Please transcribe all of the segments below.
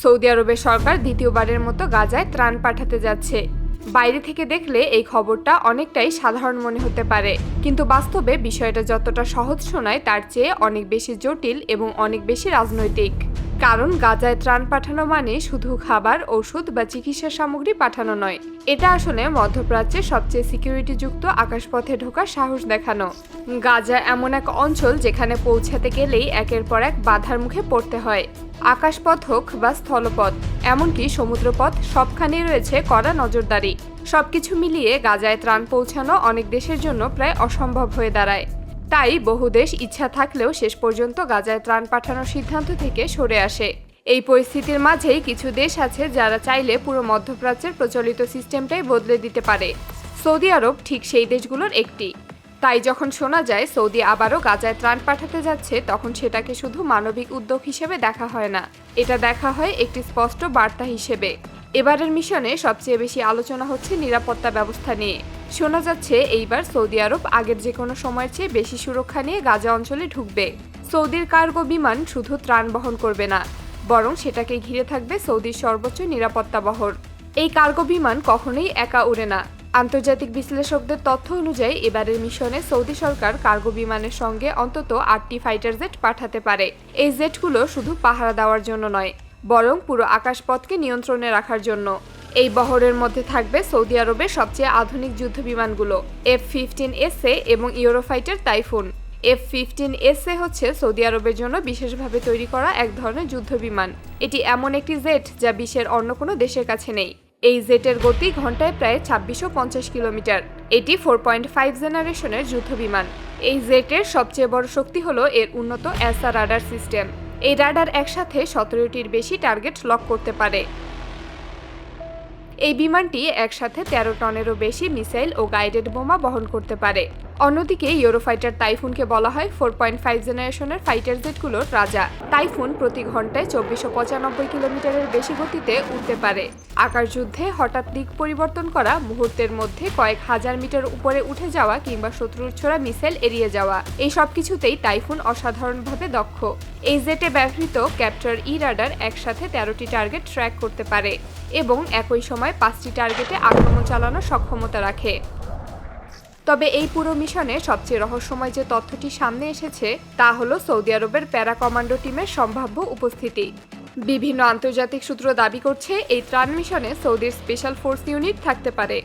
Saudi আরবের সরকার দ্বিতীয়বারের মতো গাজায় ত্রাণ পাঠাতে যাচ্ছে। বাইরে থেকে দেখলে এই খবরটা অনেকটাই সাধারণ মনে হতে পারে। কিন্তু বাস্তবে বিষয়টা যতটা সহজ শোনায় তার চেয়ে অনেক বেশি জটিল এবং অনেক বেশি রাজনৈতিক। কারণ গাজায় ত্রাণ পাঠানো মানে শুধু খাবার, ওষুধ বা চিকিৎসা সামগ্রী পাঠানো নয়। এটা আসলে মধ্যপ্রাচ্যের সবচেয়ে সিকিউরিটিযুক্ত আকাশপথে ঢোকার সাহস দেখানো। গাজা এমন এক অঞ্চল যেখানে পৌঁছাতে গেলেই একের পর এক বাধার মুখে পড়তে হয়। আকাশপথ হোক বা স্থলপথ, এমনকি সমুদ্রপথ, সবখানেই রয়েছে কড়া নজরদারি। সবকিছু মিলিয়ে গাজায় ত্রাণ পৌঁছানো অনেক দেশের জন্য প্রায় অসম্ভব হয়ে দাঁড়ায়। তাই বহু দেশ ইচ্ছা থাকলেও শেষ পর্যন্ত গাজায় ত্রাণ পাঠানোর সিদ্ধান্ত থেকে সরে আসে। এই পরিস্থিতির মাঝেই কিছু দেশ আছে যারা চাইলে পুরো মধ্যপ্রাচ্যের প্রচলিত সিস্টেমটাই বদলে দিতে পারে। সৌদি আরব ঠিক সেই দেশগুলোর একটি। তাই যখন শোনা যায় সৌদি আবারও গাজায় ত্রাণ পাঠাতে যাচ্ছে, তখন সেটাকে শুধু মানবিক উদ্যোগ হিসেবে দেখা হয় না। এটা দেখা হয় একটি স্পষ্ট বার্তা হিসেবে। এবারের মিশনে সবচেয়ে বেশি আলোচনা হচ্ছে নিরাপত্তা ব্যবস্থা নিয়ে। শোনা যাচ্ছে এইবার সৌদি আরব আগের যে কোনো সময়ের চেয়ে বেশি সুরক্ষা নিয়ে গাজা অঞ্চলে ঢুকবে। সৌদির কার্গো বিমান শুধু ত্রাণ বহন করবে না, বরং সেটাকে ঘিরে থাকবে সৌদির সর্বোচ্চ নিরাপত্তা বহর। এই কার্গো বিমান কখনোই একা উড়ে না। আন্তর্জাতিক বিশ্লেষকদের তথ্য অনুযায়ী, এবারের মিশনে সৌদি সরকার কার্গো বিমানের সঙ্গে অন্তত আটটি ফাইটার জেট পাঠাতে পারে। এই জেটগুলো শুধু পাহারা দেওয়ার জন্য নয়, বরং পুরো আকাশপথকে নিয়ন্ত্রণে রাখার জন্য। এই বহরের মধ্যে থাকবে সৌদি আরবের সবচেয়ে আধুনিক যুদ্ধ বিমানগুলো, এফ ফিফটিন এস এ এবং Eurofighter Typhoon. F fifteen S A হচ্ছে সৌদি আরবের জন্য বিশেষভাবে তৈরি করা এক ধরনের যুদ্ধ বিমান। এটি এমন একটি জেট যা বিশ্বের অন্য কোনো দেশের কাছে নেই। এই জেটের গতি ঘন্টায় প্রায় ছাব্বিশশো পঞ্চাশ কিলোমিটার। এটি ফোর পয়েন্ট ফাইভ জেনারেশনের যুদ্ধ বিমান এই জেটের সবচেয়ে বড় শক্তি হলো এর উন্নত অ্যাসা রাডার সিস্টেম। এই রাডার একসাথে সতেরোটির বেশি টার্গেট লক করতে পারে। এই বিমানটি একসাথে তেরো টনেরও বেশি মিসাইল ও গাইডেড বোমা বহন করতে পারে। অন্যদিকে ইউরোফাইটার টাইফুনকে বলা হয় ফোর পয়েন্ট ফাইভ জেনারেশনের ফাইটার জেটগুলোর রাজা। টাইফুন প্রতি ঘন্টায় চব্বিশশো পঁচানব্বই কিলোমিটারের বেশি গতিতে উঠতে পারে। আকার যুদ্ধে হঠাৎ দিক পরিবর্তন করা, মুহূর্তের মধ্যে কয়েক হাজার মিটার উপরে উঠে যাওয়া কিংবা শত্রুর ছোড়া মিসাইল এড়িয়ে যাওয়া। এই সব কিছুতেই টাইফুন অসাধারণভাবে দক্ষ। এই জেটে ব্যবহৃত ক্যাপ্টার ই রাডার একসাথে তেরোটি টার্গেট ট্র্যাক করতে পারে এবং একই সময় পাঁচটি টার্গেটে আক্রমণ চালানোর সক্ষমতা রাখে। তবে এই পুরো মিশনে সবচেয়ে রহস্যময় যে তথ্যটি সামনে এসেছে, তা হলো সৌদি আরবের প্যারা কমান্ডো টিমের সম্ভাব্য উপস্থিতি। বিভিন্ন আন্তর্জাতিক সূত্র দাবি করছে, এই ত্রাণ মিশনে সৌদির স্পেশাল ফোর্স ইউনিট থাকতে পারে।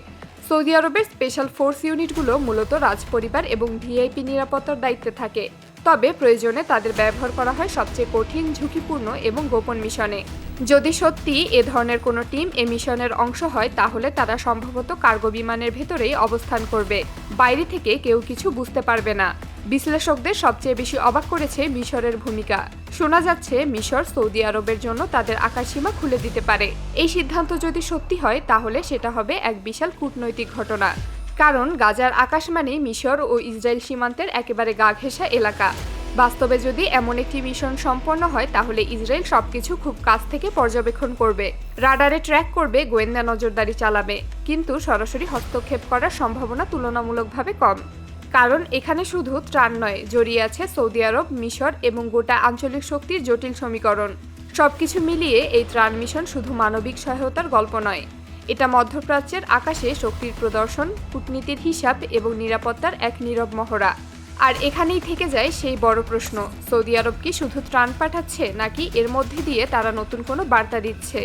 সৌদি আরবের স্পেশাল ফোর্স ইউনিটগুলো মূলত রাজপরিবার এবং ভিআইপি নিরাপত্তার দায়িত্বে থাকে। তবে প্রয়োজনে তাদের ব্যবহার করা হয় সবচেয়ে কঠিন, ঝুঁকিপূর্ণ এবং গোপন মিশনে। যদি সত্যি এ ধরনের কোনো টিম এ মিশনের অংশ হয়, তাহলে তারা সম্ভবত কার্গো বিমানের ভেতরেই অবস্থান করবে। বাইরে থেকে কেউ কিছু বুঝতে পারবে না। বিশ্লেষকদের সবচেয়ে বেশি অবাক করেছে মিশরের ভূমিকা। শোনা যাচ্ছে, মিশর সৌদি আরবের জন্য তাদের আকাশসীমা খুলে দিতে পারে। এই সিদ্ধান্ত যদি সত্যি হয়, তাহলে সেটা হবে এক বিশাল কূটনৈতিক ঘটনা। কারণ, গাজার আকাশ মানেই মিশর ও ইসরায়েল সীমান্তের একেবারে গা ঘেঁষা এলাকা। বাস্তবে যদি এমন একটি মিশন সম্পন্ন হয়, তাহলে ইসরায়েল সবকিছু খুব কাছ থেকে পর্যবেক্ষণ করবে। রাডারে ট্র্যাক করবে, গোয়েন্দা নজরদারি চালাবে। কিন্তু সরাসরি হস্তক্ষেপ করার সম্ভাবনা তুলনামূলকভাবে কম। কারণ এখানে শুধু ত্রাণ নয়, জড়িয়ে আছে সৌদি আরব, মিশর এবং গোটা আঞ্চলিক শক্তির জটিল সমীকরণ। সবকিছু মিলিয়ে এই ত্রাণ মিশন শুধু মানবিক সহায়তার গল্প নয়। এটা মধ্যপ্রাচ্যের আকাশে শক্তির প্রদর্শন, কূটনীতির হিসাব এবং নিরাপত্তার এক নীরব মহড়া। আর এখানেই থেকে যায় সেই বড় প্রশ্ন, সৌদি আরব কি শুধু ত্রাণ পাঠাচ্ছে নাকি এর মধ্যে দিয়ে তারা নতুন কোনো বার্তা দিচ্ছে?